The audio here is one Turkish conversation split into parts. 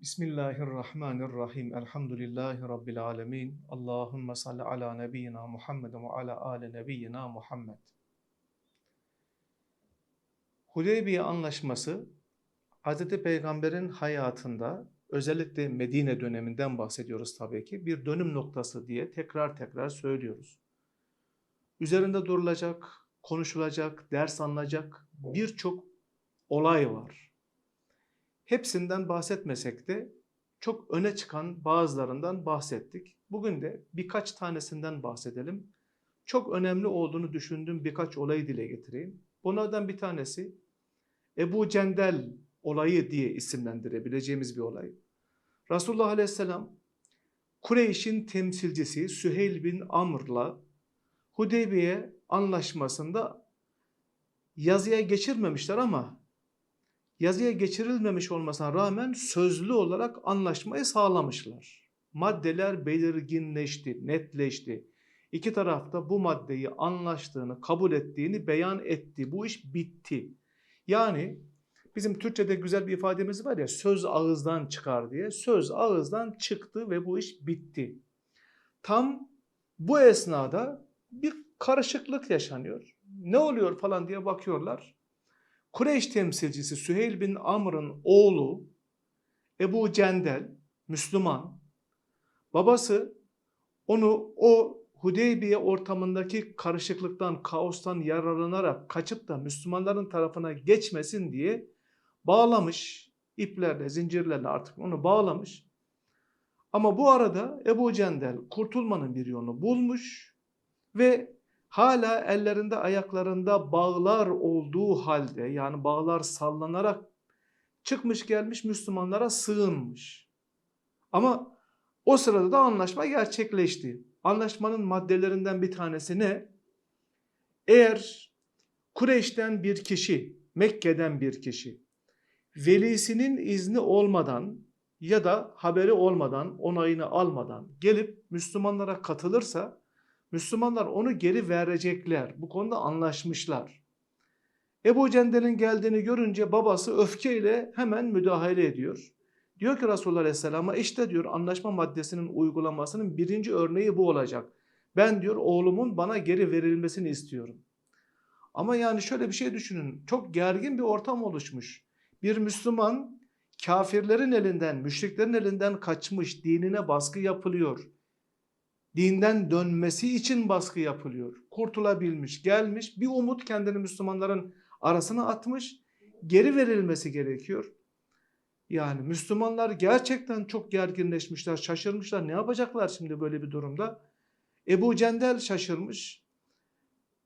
Bismillahirrahmanirrahim. Elhamdülillahi Rabbil alemin. Allahümme salli ala nebiyyina Muhammed ve ala ale nebiyyina Muhammed. Hudeybiye Anlaşması Hz. Peygamber'in hayatında özellikle Medine döneminden bahsediyoruz tabii ki bir dönüm noktası diye tekrar tekrar söylüyoruz. Üzerinde durulacak, konuşulacak, ders alınacak birçok olay var. Hepsinden bahsetmesek de çok öne çıkan bazılarından bahsettik. Bugün de birkaç tanesinden bahsedelim. Çok önemli olduğunu düşündüğüm birkaç olayı dile getireyim. Bunlardan bir tanesi Ebu Cendel olayı diye isimlendirebileceğimiz bir olay. Resulullah Aleyhisselam Kureyş'in temsilcisi Süheyl bin Amr'la Hudeybiye anlaşmasında yazıya geçirmemişler ama yazıya geçirilmemiş olmasına rağmen sözlü olarak anlaşmayı sağlamışlar. Maddeler belirginleşti, netleşti. İki taraf da bu maddeyi anlaştığını, kabul ettiğini beyan etti. Bu iş bitti. Yani bizim Türkçe'de güzel bir ifademiz var ya söz ağızdan çıkar diye. Söz ağızdan çıktı ve bu iş bitti. Tam bu esnada bir karışıklık yaşanıyor. Ne oluyor falan diye bakıyorlar. Kureyş temsilcisi Süheyl bin Amr'ın oğlu Ebu Cendel, Müslüman, babası onu o Hudeybiye ortamındaki karışıklıktan, kaostan yararlanarak kaçıp da Müslümanların tarafına geçmesin diye bağlamış, iplerle, zincirlerle artık onu bağlamış. Ama bu arada Ebu Cendel kurtulmanın bir yolunu bulmuş ve hala ellerinde ayaklarında bağlar olduğu halde yani bağlar sallanarak çıkmış gelmiş Müslümanlara sığınmış. Ama o sırada da anlaşma gerçekleşti. Anlaşmanın maddelerinden bir tanesi ne? Eğer Kureyş'ten bir kişi, Mekke'den bir kişi velisinin izni olmadan ya da haberi olmadan, onayını almadan gelip Müslümanlara katılırsa Müslümanlar onu geri verecekler. Bu konuda anlaşmışlar. Ebu Cendel'in geldiğini görünce babası öfkeyle hemen müdahale ediyor. Diyor ki Resulullah Aleyhisselam'a işte diyor anlaşma maddesinin uygulamasının birinci örneği bu olacak. Ben diyor oğlumun bana geri verilmesini istiyorum. Ama yani şöyle bir şey düşünün. Çok gergin bir ortam oluşmuş. Bir Müslüman kafirlerin elinden, müşriklerin elinden kaçmış, dinine baskı yapılıyor. Dinden dönmesi için baskı yapılıyor. Kurtulabilmiş, gelmiş, bir umut kendini Müslümanların arasına atmış, geri verilmesi gerekiyor. Yani Müslümanlar gerçekten çok gerginleşmişler, şaşırmışlar. Ne yapacaklar şimdi böyle bir durumda? Ebu Cendel şaşırmış.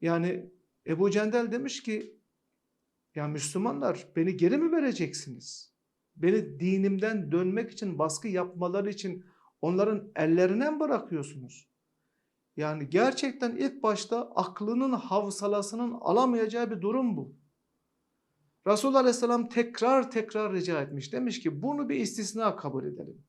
Yani Ebu Cendel demiş ki ya Müslümanlar beni geri mi vereceksiniz? Beni dinimden dönmek için baskı yapmaları için onların ellerine mi bırakıyorsunuz? Yani gerçekten ilk başta aklının havsalasının alamayacağı bir durum bu. Resulullah Aleyhisselam tekrar tekrar rica etmiş. Demiş ki bunu bir istisna kabul edelim.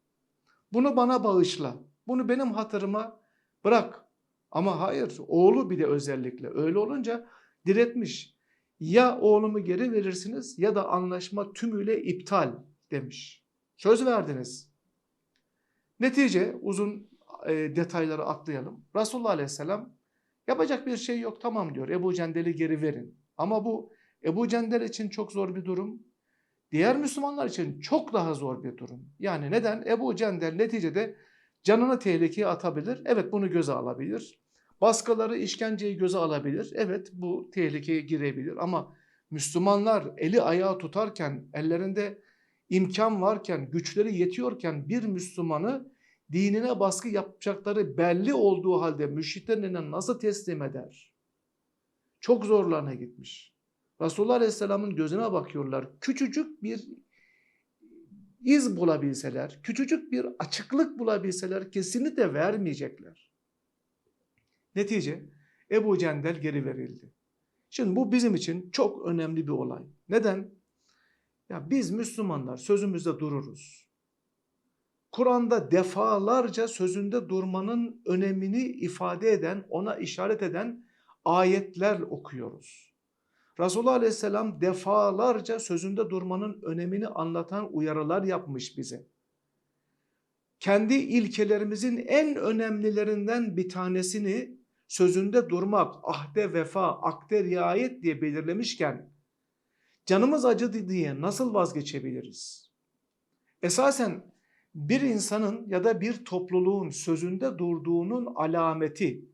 Bunu bana bağışla. Bunu benim hatırıma bırak. Ama hayır oğlu bir de özellikle öyle olunca diretmiş. Ya oğlumu geri verirsiniz ya da anlaşma tümüyle iptal demiş. Söz verdiniz. Netice uzun e, detayları atlayalım. Resulullah Aleyhisselam yapacak bir şey yok tamam diyor. Ebu Cendel'i geri verin. Ama bu Ebu Cendel için çok zor bir durum. Diğer Müslümanlar için çok daha zor bir durum. Yani neden? Ebu Cendel neticede canını tehlikeye atabilir. Evet bunu göze alabilir. Baskıları, işkenceyi göze alabilir. Evet bu tehlikeye girebilir. Ama Müslümanlar eli ayağı tutarken, ellerinde imkan varken, güçleri yetiyorken bir Müslümanı dinine baskı yapacakları belli olduğu halde müşriklerine nasıl teslim eder? Çok zorlarına gitmiş. Resulullah Aleyhisselam'ın gözüne bakıyorlar. Küçücük bir iz bulabilseler, küçücük bir açıklık bulabilseler kesinlikle vermeyecekler. Netice Ebu Cendel geri verildi. Şimdi bu bizim için çok önemli bir olay. Neden? Ya biz Müslümanlar sözümüzde dururuz. Kur'an'da defalarca sözünde durmanın önemini ifade eden, ona işaret eden ayetler okuyoruz. Resulullah Aleyhisselam defalarca sözünde durmanın önemini anlatan uyarılar yapmış bize. kendi ilkelerimizin en önemlilerinden bir tanesini sözünde durmak, ahde vefa, akde riayet diye belirlemişken canımız acıdı diye nasıl vazgeçebiliriz? Esasen bir insanın ya da bir topluluğun sözünde durduğunun alameti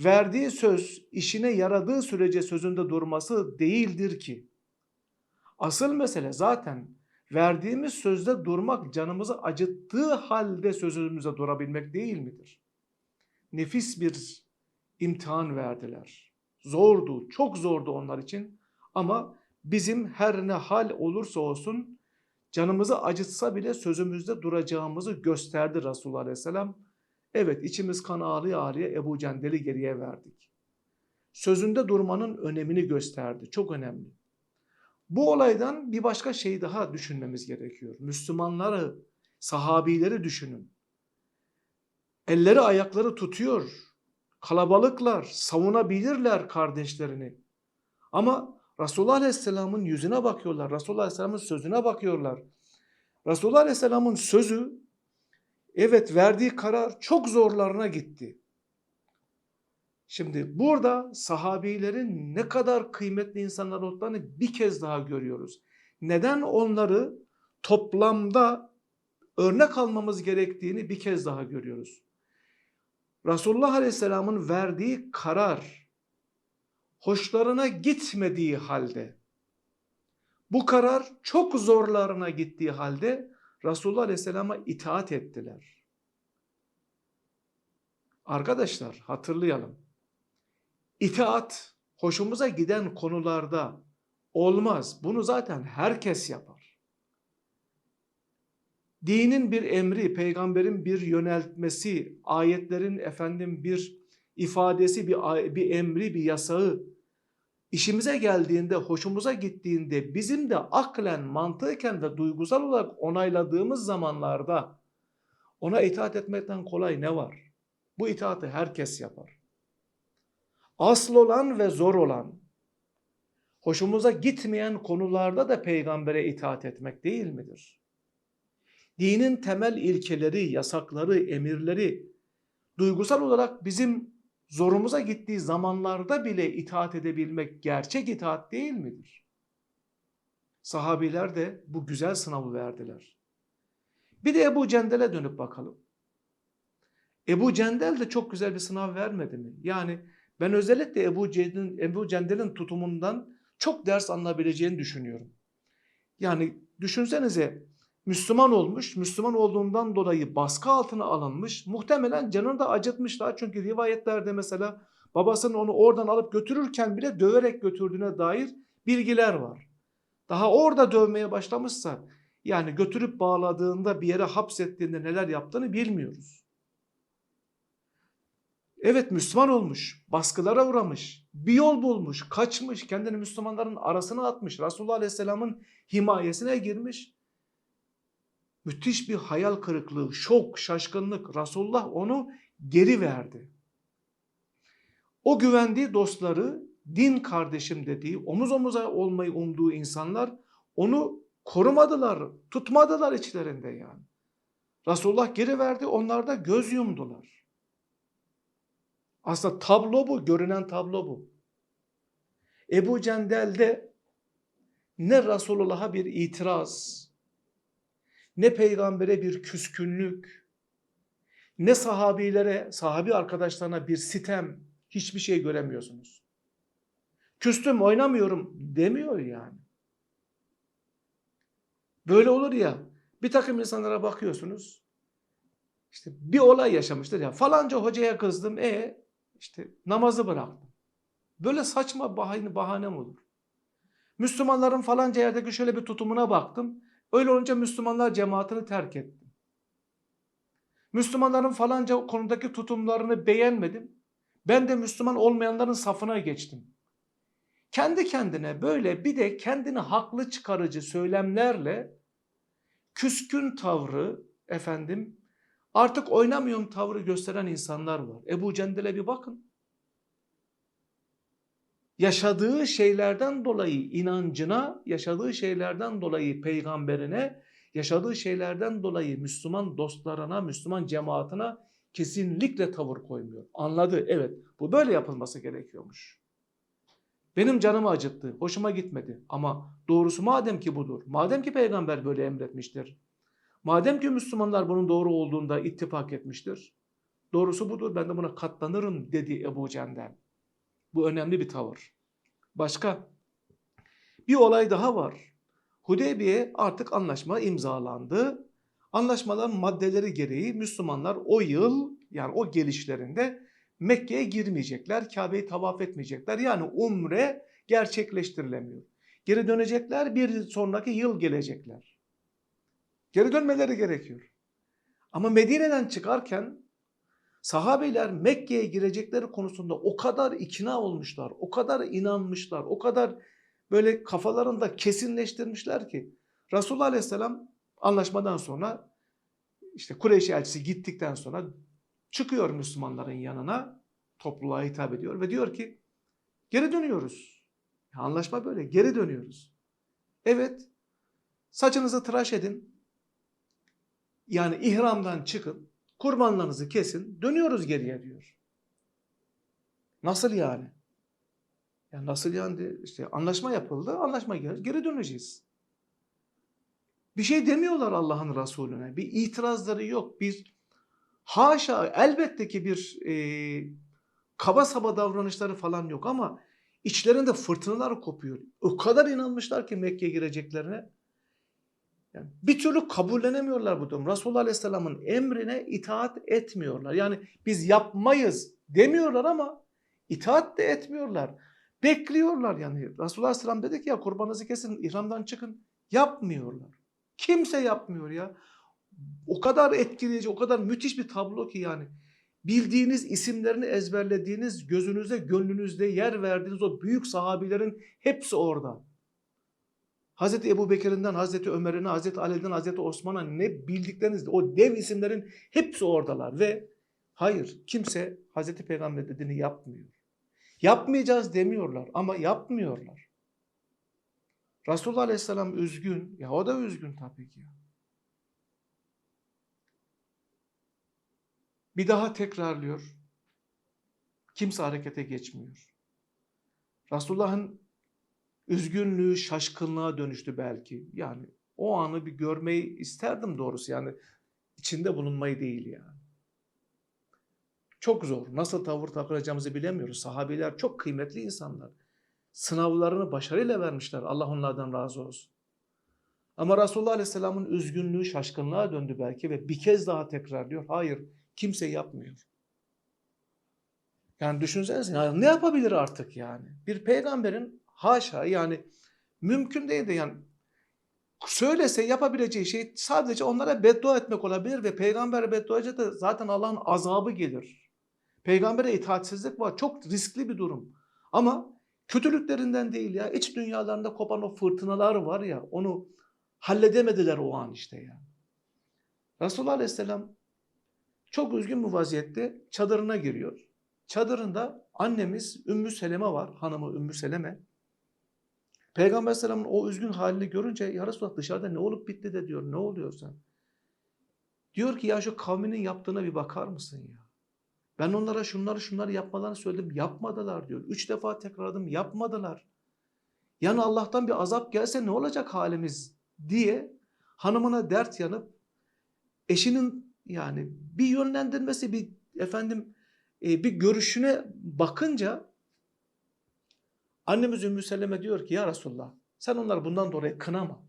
verdiği söz işine yaradığı sürece sözünde durması değildir ki. Asıl mesele zaten verdiğimiz sözde durmak canımızı acıttığı halde sözümüze durabilmek değil midir? Nefis bir imtihan verdiler. Zordu, çok zordu onlar için ama bizim her ne hal olursa olsun canımızı acıtsa bile sözümüzde duracağımızı gösterdi Resulullah Aleyhisselam. Evet içimiz kan ağrıya ağrıya Ebu Cendel'i geriye verdik. Sözünde durmanın önemini gösterdi. Çok önemli. Bu olaydan bir başka şey daha düşünmemiz gerekiyor. Müslümanları, sahabileri düşünün. Elleri ayakları tutuyor. Kalabalıklar, savunabilirler kardeşlerini. Ama Resulullah Aleyhisselam'ın yüzüne bakıyorlar. Resulullah Aleyhisselam'ın sözüne bakıyorlar. Resulullah Aleyhisselam'ın sözü evet verdiği karar çok zorlarına gitti. Şimdi burada sahabilerin ne kadar kıymetli insanlar olduklarını bir kez daha görüyoruz. Neden onları toplamda örnek almamız gerektiğini bir kez daha görüyoruz. Resulullah Aleyhisselam'ın verdiği karar hoşlarına gitmediği halde bu karar çok zorlarına gittiği halde Resulullah Aleyhisselam'a itaat ettiler. Arkadaşlar hatırlayalım. İtaat hoşumuza giden konularda olmaz. Bunu zaten herkes yapar. Dinin bir emri, peygamberin bir yöneltmesi, ayetlerin efendim bir ifadesi, bir, bir emri, bir yasağı işimize geldiğinde, hoşumuza gittiğinde bizim de aklen, mantıken ve duygusal olarak onayladığımız zamanlarda ona itaat etmekten kolay ne var? Bu itaati herkes yapar. Asıl olan ve zor olan, hoşumuza gitmeyen konularda da peygambere itaat etmek değil midir? Dinin temel ilkeleri, yasakları, emirleri duygusal olarak bizim zorumuza gittiği zamanlarda bile itaat edebilmek gerçek itaat değil midir? Sahabiler de bu güzel sınavı verdiler. Bir de Ebu Cendel'e dönüp bakalım. Ebu Cendel de çok güzel bir sınav vermedi mi? Yani ben özellikle Ebu, Cendel'in, Ebu Cendel'in tutumundan çok ders alınabileceğini düşünüyorum. Yani düşünsenize Müslüman olmuş, Müslüman olduğundan dolayı baskı altına alınmış. Muhtemelen canını da acıtmışlar. Çünkü rivayetlerde mesela babasının onu oradan alıp götürürken bile döverek götürdüğüne dair bilgiler var. Daha orada dövmeye başlamışsa yani götürüp bağladığında bir yere hapsettiğinde neler yaptığını bilmiyoruz. Evet Müslüman olmuş, baskılara uğramış, bir yol bulmuş, kaçmış, kendini Müslümanların arasına atmış, Resulullah Aleyhisselam'ın himayesine girmiş. Müthiş bir hayal kırıklığı, şok, şaşkınlık. Resulullah onu geri verdi. O güvendiği dostları, din kardeşim dediği, omuz omuza olmayı umduğu insanlar onu korumadılar, tutmadılar içlerinde yani. Resulullah geri verdi, onlar da göz yumdular. Aslında tablo bu, görünen tablo bu. Ebu Cendel'de ne Resulullah'a bir itiraz, ne peygambere bir küskünlük, ne sahabilere, sahabi arkadaşlarına bir sitem, hiçbir şey göremiyorsunuz. Küstüm, oynamıyorum demiyor yani. Böyle olur ya, bir takım insanlara bakıyorsunuz, işte bir olay yaşamıştır ya, falanca hocaya kızdım, e işte namazı bıraktım. Böyle saçma bahane, bahane mi olur? Müslümanların falanca yerdeki şöyle bir tutumuna baktım. Öyle olunca Müslümanlar cemaatini terk etti. Müslümanların falanca konudaki tutumlarını beğenmedim. Ben de Müslüman olmayanların safına geçtim. Kendi kendine böyle bir de kendini haklı çıkarıcı söylemlerle küskün tavrı efendim artık oynamıyorum tavrı gösteren insanlar var. Ebu Cendel'e bir bakın. Yaşadığı şeylerden dolayı inancına, yaşadığı şeylerden dolayı peygamberine, yaşadığı şeylerden dolayı Müslüman dostlarına, Müslüman cemaatine kesinlikle tavır koymuyor. Anladı, evet bu böyle yapılması gerekiyormuş. Benim canımı acıttı, hoşuma gitmedi ama doğrusu madem ki budur, madem ki peygamber böyle emretmiştir, madem ki Müslümanlar bunun doğru olduğunda ittifak etmiştir, doğrusu budur ben de buna katlanırım dedi Ebu Cendel. Bu önemli bir tavır. Başka bir olay daha var. Hudeybiye artık anlaşma imzalandı. Anlaşmaların maddeleri gereği Müslümanlar o yıl yani o gelişlerinde Mekke'ye girmeyecekler, Kabe'yi tavaf etmeyecekler. Yani umre gerçekleştirilemiyor. Geri dönecekler, bir sonraki yıl gelecekler. Geri dönmeleri gerekiyor. Ama Medine'den çıkarken sahabeler Mekke'ye girecekleri konusunda o kadar ikna olmuşlar, o kadar inanmışlar, o kadar böyle kafalarında kesinleştirmişler ki Resulullah Aleyhisselam anlaşmadan sonra işte Kureyş elçisi gittikten sonra çıkıyor Müslümanların yanına topluluğa hitap ediyor ve diyor ki geri dönüyoruz. Anlaşma böyle geri dönüyoruz. Evet saçınızı tıraş edin. Yani ihramdan çıkın. Kurbanlarınızı kesin. Dönüyoruz geriye diyor. Nasıl yani? Yani nasıl yani işte anlaşma yapıldı. Anlaşma geri, geri döneceğiz. Bir şey demiyorlar Allah'ın Resulüne. Bir itirazları yok. Bir haşa elbette ki bir e, kaba saba davranışları falan yok ama içlerinde fırtınalar kopuyor. O kadar inanmışlar ki Mekke'ye gireceklerine. Yani bir türlü kabullenemiyorlar bu durum. Resulullah Aleyhisselam'ın emrine itaat etmiyorlar. Yani biz yapmayız demiyorlar ama itaat de etmiyorlar. Bekliyorlar yani. Resulullah Aleyhisselam dedi ki ya kurbanınızı kesin ihramdan çıkın. Yapmıyorlar. Kimse yapmıyor ya. O kadar etkileyici, o kadar müthiş bir tablo ki yani. Bildiğiniz isimlerini ezberlediğiniz, gözünüzde, gönlünüzde yer verdiğiniz o büyük sahabilerin hepsi orada. Hazreti Ebu Bekir'inden Hazreti Ömer'ine, Hazreti Ali'den Hazreti Osman'a ne bildikleriniz, o dev isimlerin hepsi oradalar ve hayır kimse Hazreti Peygamber dediğini yapmıyor. Yapmayacağız demiyorlar ama yapmıyorlar. Resulullah Aleyhisselam üzgün. Ya o da üzgün tabii ki. Bir daha tekrarlıyor. Kimse harekete geçmiyor. Resulullah'ın üzgünlüğü şaşkınlığa dönüştü belki. Yani o anı bir görmeyi isterdim doğrusu. Yani içinde bulunmayı değil yani. Çok zor. Nasıl tavır takılacağımızı bilemiyoruz. Sahabeler çok kıymetli insanlar. Sınavlarını başarıyla vermişler. Allah onlardan razı olsun. Ama Resulullah Aleyhisselam'ın üzgünlüğü şaşkınlığa döndü belki ve bir kez daha tekrarlıyor. Hayır, kimse yapmıyor. Yani düşünsenize ne yapabilir artık yani? Bir peygamberin haşa yani mümkün değil de yani söylese yapabileceği şey sadece onlara beddua etmek olabilir ve peygamber beddua edince de zaten Allah'ın azabı gelir. Peygambere itaatsizlik var. Çok riskli bir durum. Ama kötülüklerinden değil ya. iç dünyalarında kopan o fırtınalar var ya onu halledemediler o an işte ya. Resulullah Aleyhisselam çok üzgün bir vaziyette çadırına giriyor. Çadırında annemiz Ümmü Seleme var. Hanımı Ümmü Seleme. Peygamber Aleyhisselam'ın o üzgün halini görünce ya Resulallah dışarıda ne olup bitti de diyor. Ne oluyorsa. Diyor ki ya şu kavminin yaptığına bir bakar mısın ya? Ben onlara şunları şunları yapmalarını söyledim. Yapmadılar diyor. Üç defa tekrarladım. Yapmadılar. Yani Allah'tan bir azap gelse ne olacak halimiz diye hanımına dert yanıp eşinin yani bir yönlendirmesi bir efendim e, bir görüşüne bakınca annemiz Ümmü Seleme diyor ki ya Resulullah sen onları bundan dolayı kınama.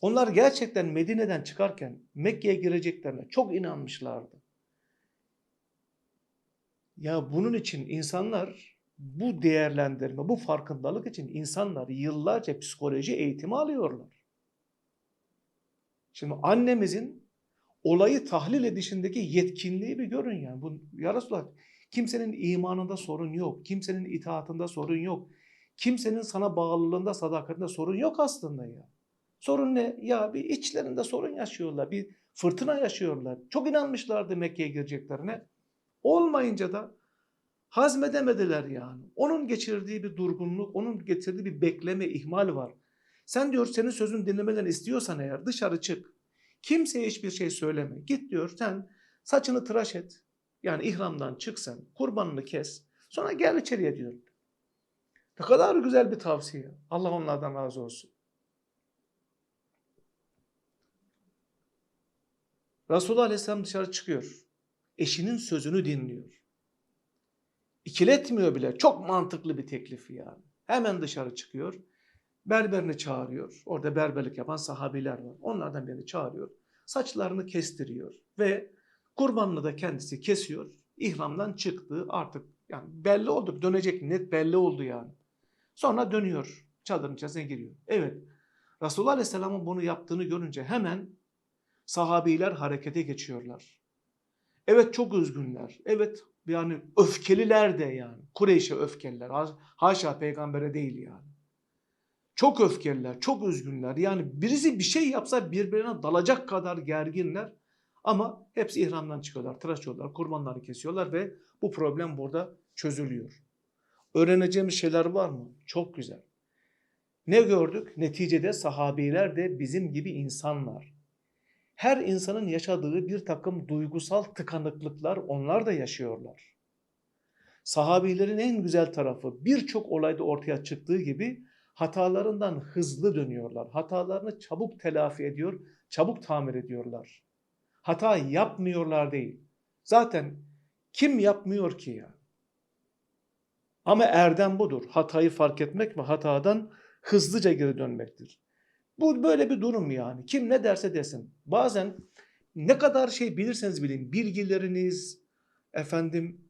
Onlar gerçekten Medine'den çıkarken Mekke'ye gireceklerine çok inanmışlardı. Ya bunun için insanlar bu değerlendirme, bu farkındalık için insanlar yıllarca psikoloji eğitimi alıyorlar. Şimdi annemizin olayı tahlil edişindeki yetkinliği bir görün yani. Bu, ya Resulallah kimsenin imanında sorun yok. Kimsenin itaatında sorun yok. Kimsenin sana bağlılığında, sadakatinde sorun yok aslında ya. Sorun ne? Ya bir içlerinde sorun yaşıyorlar. Bir fırtına yaşıyorlar. Çok inanmışlardı Mekke'ye gireceklerine. Olmayınca da hazmedemediler yani. Onun geçirdiği bir durgunluk, onun getirdiği bir bekleme, ihmal var. Sen diyor senin sözün dinlemelerini istiyorsan eğer dışarı çık. Kimseye hiçbir şey söyleme. Git diyor sen saçını tıraş et. Yani ihramdan çık sen. Kurbanını kes. Sonra gel içeriye diyor. Ne kadar güzel bir tavsiye. Allah onlardan razı olsun. Resulullah Aleyhisselam dışarı çıkıyor. Eşinin sözünü dinliyor. İkiletmiyor bile. Çok mantıklı bir teklifi yani. Hemen dışarı çıkıyor. Berberini çağırıyor. Orada berberlik yapan sahabiler var. Onlardan birini çağırıyor. Saçlarını kestiriyor. Ve kurbanını da kendisi kesiyor. İhramdan çıktı. Artık yani belli oldu. Dönecek net belli oldu yani. Sonra dönüyor. Çadırın içerisine giriyor. Evet. Resulullah Aleyhisselam'ın bunu yaptığını görünce hemen sahabiler harekete geçiyorlar. Evet çok üzgünler. Evet yani öfkeliler de yani. Kureyş'e öfkeliler. Ha- Haşa peygambere değil yani. Çok öfkeliler, çok üzgünler. Yani birisi bir şey yapsa birbirine dalacak kadar gerginler. Ama hepsi ihramdan çıkıyorlar, tıraş oluyorlar, kurbanlarını kesiyorlar ve bu problem burada çözülüyor. Öğreneceğimiz şeyler var mı? Çok güzel. Ne gördük? Neticede sahabiler de bizim gibi insanlar. Her insanın yaşadığı bir takım duygusal tıkanıklıklar onlar da yaşıyorlar. Sahabilerin en güzel tarafı birçok olayda ortaya çıktığı gibi hatalarından hızlı dönüyorlar. Hatalarını çabuk telafi ediyor, çabuk tamir ediyorlar. Hata yapmıyorlar değil. Zaten kim yapmıyor ki ya? Ama erdem budur. Hatayı fark etmek ve hatadan hızlıca geri dönmektir. Bu böyle bir durum yani. Kim ne derse desin. Bazen ne kadar şey bilirseniz bilin bilgileriniz, efendim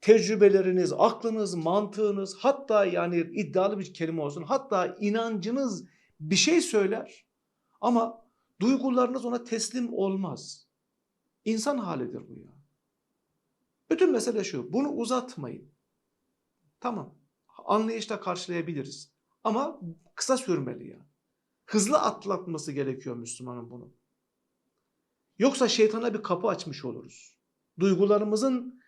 tecrübeleriniz, aklınız, mantığınız hatta yani iddialı bir kelime olsun hatta inancınız bir şey söyler ama duygularınız ona teslim olmaz. İnsan halidir bu ya. Bütün mesele şu bunu uzatmayın. Tamam anlayışla karşılayabiliriz ama kısa sürmeli ya. Hızlı atlatması gerekiyor Müslümanın bunu. Yoksa şeytana bir kapı açmış oluruz. Duygularımızın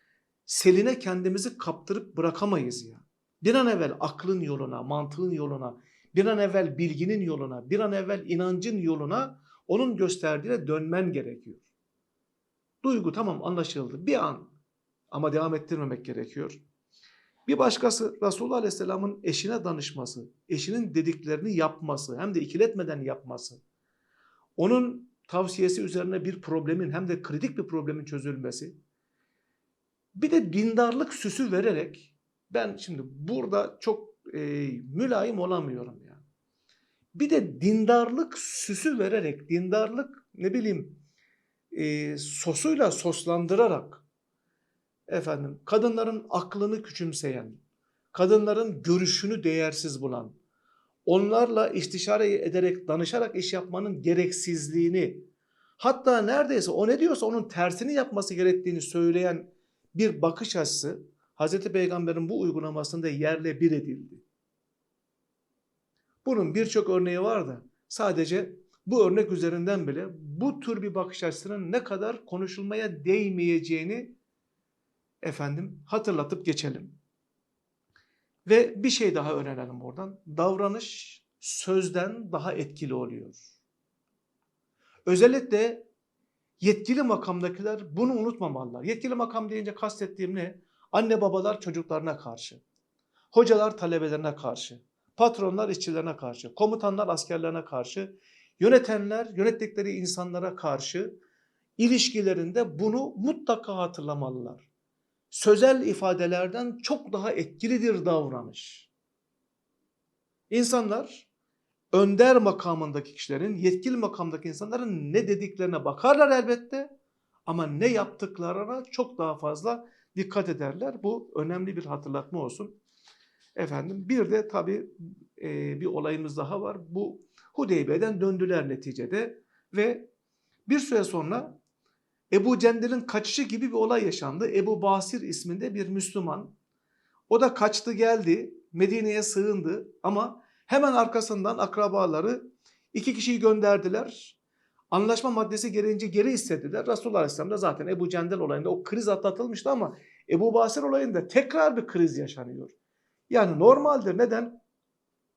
seline kendimizi kaptırıp bırakamayız ya. Bir an evvel aklın yoluna, mantığın yoluna, bir an evvel bilginin yoluna, bir an evvel inancın yoluna onun gösterdiğine dönmen gerekiyor. Duygu tamam anlaşıldı bir an ama devam ettirmemek gerekiyor. Bir başkası Resulullah Aleyhisselam'ın eşine danışması, eşinin dediklerini yapması hem de ikiletmeden yapması. Onun tavsiyesi üzerine bir problemin hem de kritik bir problemin çözülmesi. Bir de dindarlık süsü vererek ben şimdi burada çok e, mülayim olamıyorum ya. Bir de dindarlık süsü vererek, dindarlık ne bileyim e, sosuyla soslandırarak efendim kadınların aklını küçümseyen, kadınların görüşünü değersiz bulan, onlarla istişare ederek, danışarak iş yapmanın gereksizliğini, hatta neredeyse o ne diyorsa onun tersini yapması gerektiğini söyleyen bir bakış açısı Hazreti Peygamber'in bu uygulamasında yerle bir edildi. Bunun birçok örneği var da sadece bu örnek üzerinden bile bu tür bir bakış açısının ne kadar konuşulmaya değmeyeceğini efendim hatırlatıp geçelim. Ve bir şey daha öğrenelim buradan. Davranış sözden daha etkili oluyor. Özellikle yetkili makamdakiler bunu unutmamalılar. Yetkili makam deyince kastettiğim ne? Anne babalar çocuklarına karşı, hocalar talebelerine karşı, patronlar işçilerine karşı, komutanlar askerlerine karşı, yönetenler yönettikleri insanlara karşı ilişkilerinde bunu mutlaka hatırlamalılar. Sözel ifadelerden çok daha etkilidir davranış. İnsanlar önder makamındaki kişilerin, yetkili makamdaki insanların ne dediklerine bakarlar elbette ama ne yaptıklarına çok daha fazla dikkat ederler. Bu önemli bir hatırlatma olsun. Efendim bir de tabii e, bir olayımız daha var. Bu Hudeybiye'den döndüler neticede ve bir süre sonra Ebu Cendel'in kaçışı gibi bir olay yaşandı. Ebu Basir isminde bir Müslüman. O da kaçtı geldi, Medine'ye sığındı ama hemen arkasından akrabaları iki kişiyi gönderdiler. Anlaşma maddesi gereğince geri istediler. Resulullah Aleyhisselam da zaten Ebu Cendel olayında o kriz atlatılmıştı ama Ebu Basir olayında tekrar bir kriz yaşanıyor. Yani normaldir. Neden?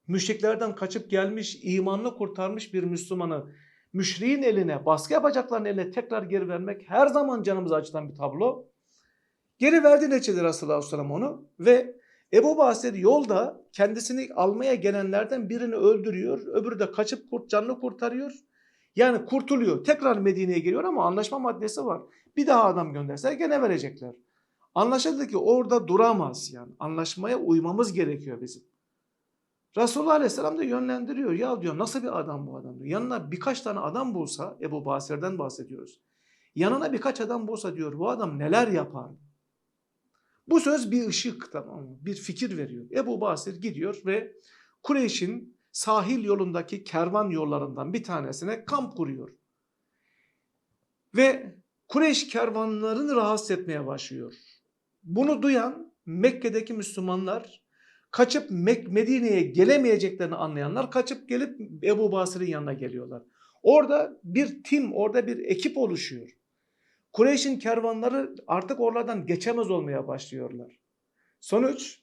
Müşriklerden kaçıp gelmiş, imanını kurtarmış bir Müslümanı müşriğin eline, baskı yapacakların eline tekrar geri vermek her zaman canımızı acıtan bir tablo. Geri verdi neticede Resulullah Aleyhisselam onu ve Ebu Basir yolda kendisini almaya gelenlerden birini öldürüyor. Öbürü de kaçıp kurt, canını kurtarıyor. Yani kurtuluyor. Tekrar Medine'ye geliyor ama anlaşma maddesi var. Bir daha adam gönderse gene verecekler. Anlaşıldı ki orada duramaz yani. Anlaşmaya uymamız gerekiyor bizim. Resulullah Aleyhisselam da yönlendiriyor. Ya diyor nasıl bir adam bu adam diyor. Yanına birkaç tane adam bulsa Ebu Basir'den bahsediyoruz. Yanına birkaç adam bulsa diyor bu adam neler yapar? Bu söz bir ışık tamam mı? Bir fikir veriyor. Ebu Basir gidiyor ve Kureyş'in sahil yolundaki kervan yollarından bir tanesine kamp kuruyor. Ve Kureyş kervanlarını rahatsız etmeye başlıyor. Bunu duyan Mekke'deki Müslümanlar kaçıp Medine'ye gelemeyeceklerini anlayanlar kaçıp gelip Ebu Basir'in yanına geliyorlar. Orada bir tim, orada bir ekip oluşuyor. Kureyş'in kervanları artık oralardan geçemez olmaya başlıyorlar. Sonuç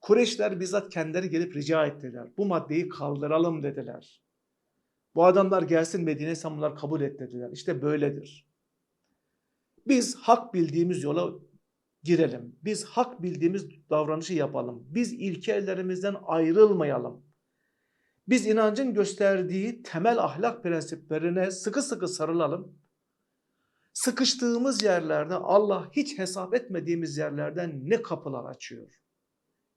Kureyşler bizzat kendileri gelip rica ettiler. Bu maddeyi kaldıralım dediler. Bu adamlar gelsin Medine sen bunlar kabul et dediler. İşte böyledir. Biz hak bildiğimiz yola girelim. Biz hak bildiğimiz davranışı yapalım. Biz ilkelerimizden ayrılmayalım. Biz inancın gösterdiği temel ahlak prensiplerine sıkı sıkı sarılalım. Sıkıştığımız yerlerde Allah hiç hesap etmediğimiz yerlerden ne kapılar açıyor.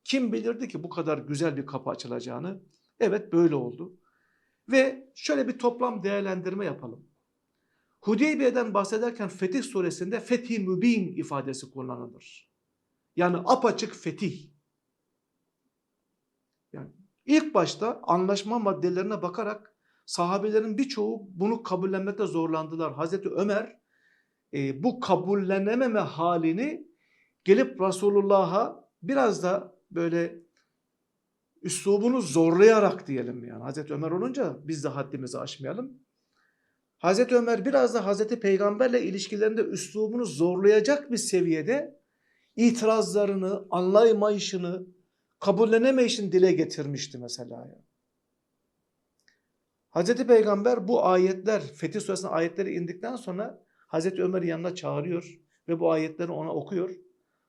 Kim bilirdi ki bu kadar güzel bir kapı açılacağını? Evet böyle oldu. Ve şöyle bir toplam değerlendirme yapalım. Hudeybiye'den bahsederken Fetih suresinde Fetih Mübin ifadesi kullanılır. Yani apaçık fetih. Yani ilk başta anlaşma maddelerine bakarak sahabelerin birçoğu bunu kabullenmekte zorlandılar. Hazreti Ömer e, bu kabullenememe halini gelip Resulullah'a biraz da böyle üslubunu zorlayarak diyelim yani. Hazreti Ömer olunca biz de haddimizi aşmayalım. Hazreti Ömer biraz da Hazreti Peygamberle ilişkilerinde üslubunu zorlayacak bir seviyede itirazlarını, anlayamayışını, kabullenemeyişini dile getirmişti mesela. Yani. Hazreti Peygamber bu ayetler, Fetih Suresinin ayetleri indikten sonra Hazreti Ömer'i yanına çağırıyor ve bu ayetleri ona okuyor.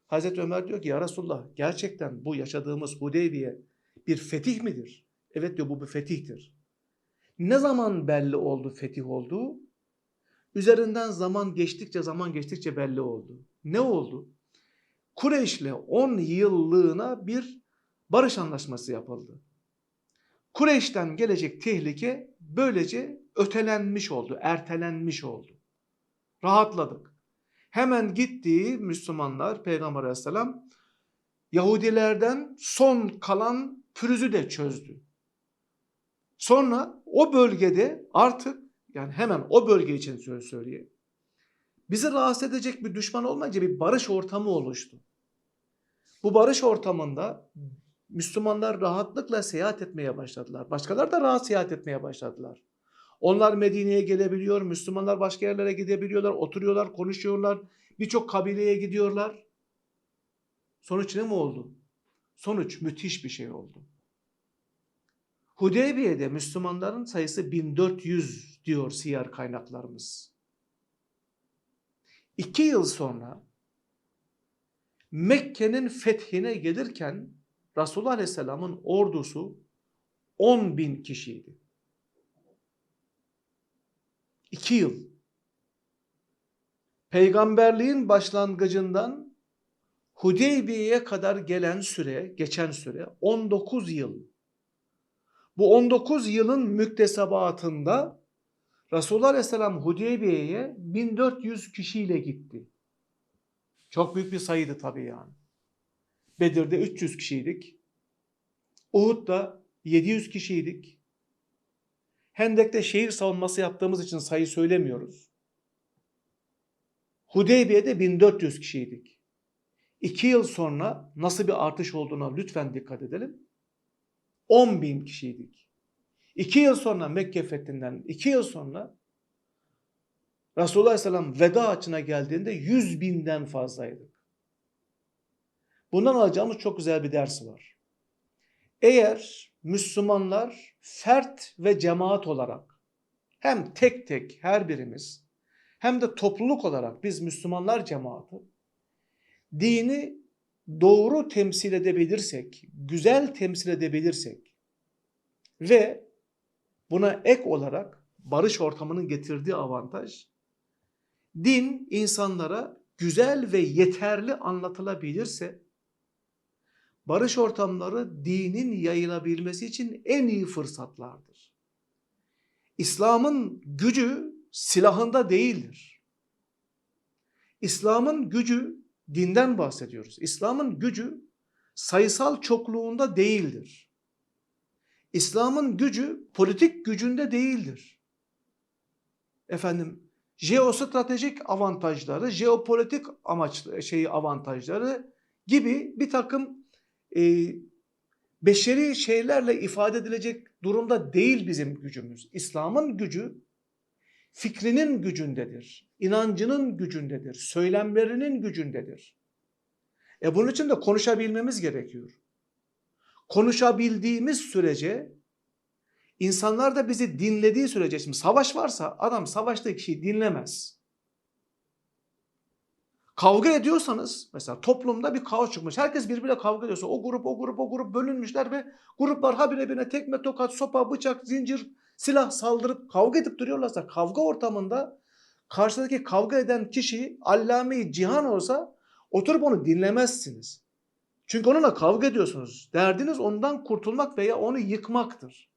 Hazreti Ömer diyor ki ya Resulullah gerçekten bu yaşadığımız Hudeybiye bir fetih midir? Evet diyor bu bir fetihtir. Ne zaman belli oldu fetih olduğu? Üzerinden zaman geçtikçe zaman geçtikçe belli oldu. Ne oldu? Kureyş'le 10 yıllığına bir barış anlaşması yapıldı. Kureyş'ten gelecek tehlike böylece ötelenmiş oldu, ertelenmiş oldu. Rahatladık. Hemen gittiği Müslümanlar Peygamber Aleyhisselam Yahudilerden son kalan pürüzü de çözdü. Sonra o bölgede artık yani hemen o bölge için söz söyleyeyim. Bizi rahatsız edecek bir düşman olmayınca bir barış ortamı oluştu. Bu barış ortamında Müslümanlar rahatlıkla seyahat etmeye başladılar. Başkaları da rahat seyahat etmeye başladılar. Onlar Medine'ye gelebiliyor, Müslümanlar başka yerlere gidebiliyorlar, oturuyorlar, konuşuyorlar. Birçok kabileye gidiyorlar. Sonuç ne mi oldu? Sonuç müthiş bir şey oldu. Hudeybiye'de Müslümanların sayısı 1400 diyor siyer kaynaklarımız. İki yıl sonra Mekke'nin fethine gelirken Resulullah Aleyhisselam'ın ordusu 10 bin kişiydi. İki yıl. Peygamberliğin başlangıcından Hudeybiye'ye kadar gelen süre, geçen süre 19 yıl. Bu 19 yılın müktesebatında Resulullah Aleyhisselam Hudeybiye'ye 1400 kişiyle gitti. Çok büyük bir sayıydı tabii yani. Bedir'de 300 kişiydik. Uhud'da 700 kişiydik. Hendek'te şehir savunması yaptığımız için sayı söylemiyoruz. Hudeybiye'de 1400 kişiydik. İki yıl sonra nasıl bir artış olduğuna lütfen dikkat edelim. 10 bin kişiydik. İki yıl sonra Mekke fethinden, iki yıl sonra Resulullah Aleyhisselam veda açına geldiğinde 100 binden fazlaydık. Bundan alacağımız çok güzel bir ders var. Eğer Müslümanlar fert ve cemaat olarak hem tek tek her birimiz hem de topluluk olarak biz Müslümanlar cemaati dini doğru temsil edebilirsek, güzel temsil edebilirsek ve buna ek olarak barış ortamının getirdiği avantaj din insanlara güzel ve yeterli anlatılabilirse barış ortamları dinin yayılabilmesi için en iyi fırsatlardır. İslam'ın gücü silahında değildir. İslam'ın gücü dinden bahsediyoruz. İslam'ın gücü sayısal çokluğunda değildir. İslam'ın gücü politik gücünde değildir. Efendim jeostratejik avantajları, jeopolitik amaç şeyi avantajları gibi bir takım e, beşeri şeylerle ifade edilecek durumda değil bizim gücümüz. İslam'ın gücü fikrinin gücündedir, inancının gücündedir, söylemlerinin gücündedir. E bunun için de konuşabilmemiz gerekiyor. Konuşabildiğimiz sürece insanlar da bizi dinlediği sürece şimdi savaş varsa adam savaştaki kişiyi dinlemez. Kavga ediyorsanız mesela toplumda bir kaos çıkmış. Herkes birbiriyle kavga ediyorsa o grup o grup o grup bölünmüşler ve gruplar habire birine tekme tokat sopa bıçak zincir silah saldırıp kavga edip duruyorlarsa kavga ortamında karşıdaki kavga eden kişi allame cihan olsa oturup onu dinlemezsiniz. Çünkü onunla kavga ediyorsunuz. Derdiniz ondan kurtulmak veya onu yıkmaktır.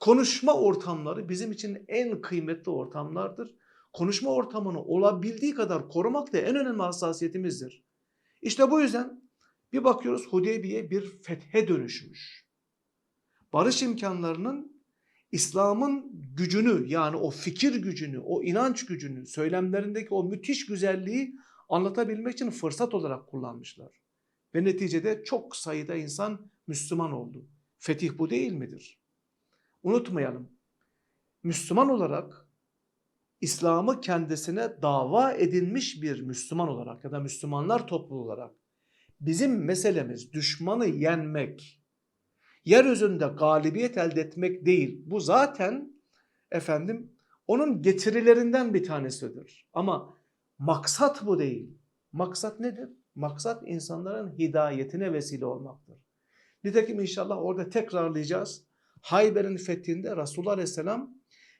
Konuşma ortamları bizim için en kıymetli ortamlardır. Konuşma ortamını olabildiği kadar korumak da en önemli hassasiyetimizdir. İşte bu yüzden bir bakıyoruz Hudeybiye bir fethe dönüşmüş. Barış imkanlarının İslam'ın gücünü yani o fikir gücünü, o inanç gücünü, söylemlerindeki o müthiş güzelliği anlatabilmek için fırsat olarak kullanmışlar. Ve neticede çok sayıda insan Müslüman oldu. Fetih bu değil midir? Unutmayalım. Müslüman olarak İslam'ı kendisine dava edinmiş bir Müslüman olarak ya da Müslümanlar topluluğu olarak bizim meselemiz düşmanı yenmek, yeryüzünde galibiyet elde etmek değil. Bu zaten efendim onun getirilerinden bir tanesidir. Ama maksat bu değil. Maksat nedir? Maksat insanların hidayetine vesile olmaktır. Nitekim inşallah orada tekrarlayacağız. Hayber'in fethinde Resulullah Aleyhisselam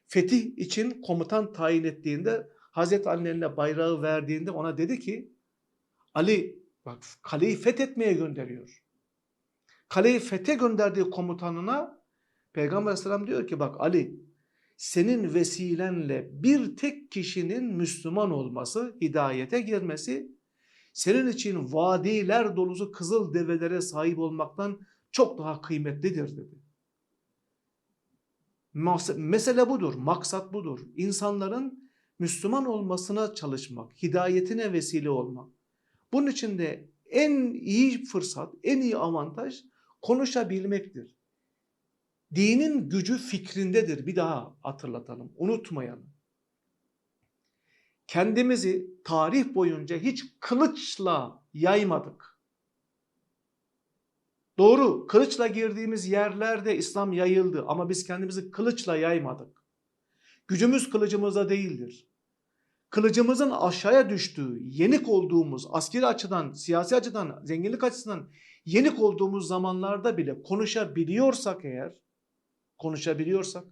fetih için komutan tayin ettiğinde Hazreti Ali'nin bayrağı verdiğinde ona dedi ki Ali bak kaleyi fethetmeye gönderiyor. Kaleyi fethe gönderdiği komutanına Peygamber Aleyhisselam diyor ki bak Ali senin vesilenle bir tek kişinin Müslüman olması, hidayete girmesi senin için vadiler dolusu kızıl develere sahip olmaktan çok daha kıymetlidir dedi. Mesele budur, maksat budur. İnsanların Müslüman olmasına çalışmak, hidayetine vesile olmak. Bunun için de en iyi fırsat, en iyi avantaj konuşabilmektir. Dinin gücü fikrindedir. Bir daha hatırlatalım, unutmayalım. Kendimizi tarih boyunca hiç kılıçla yaymadık. Doğru, kılıçla girdiğimiz yerlerde İslam yayıldı ama biz kendimizi kılıçla yaymadık. Gücümüz kılıcımızda değildir. Kılıcımızın aşağıya düştüğü, yenik olduğumuz, askeri açıdan, siyasi açıdan, zenginlik açısından yenik olduğumuz zamanlarda bile konuşabiliyorsak eğer, konuşabiliyorsak,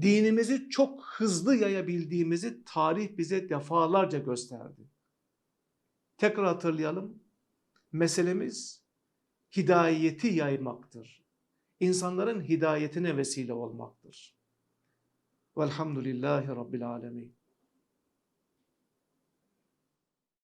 dinimizi çok hızlı yayabildiğimizi tarih bize defalarca gösterdi. Tekrar hatırlayalım. Meselemiz hidayeti yaymaktır. İnsanların hidayetine vesile olmaktır. Velhamdülillahi Rabbil Alemin.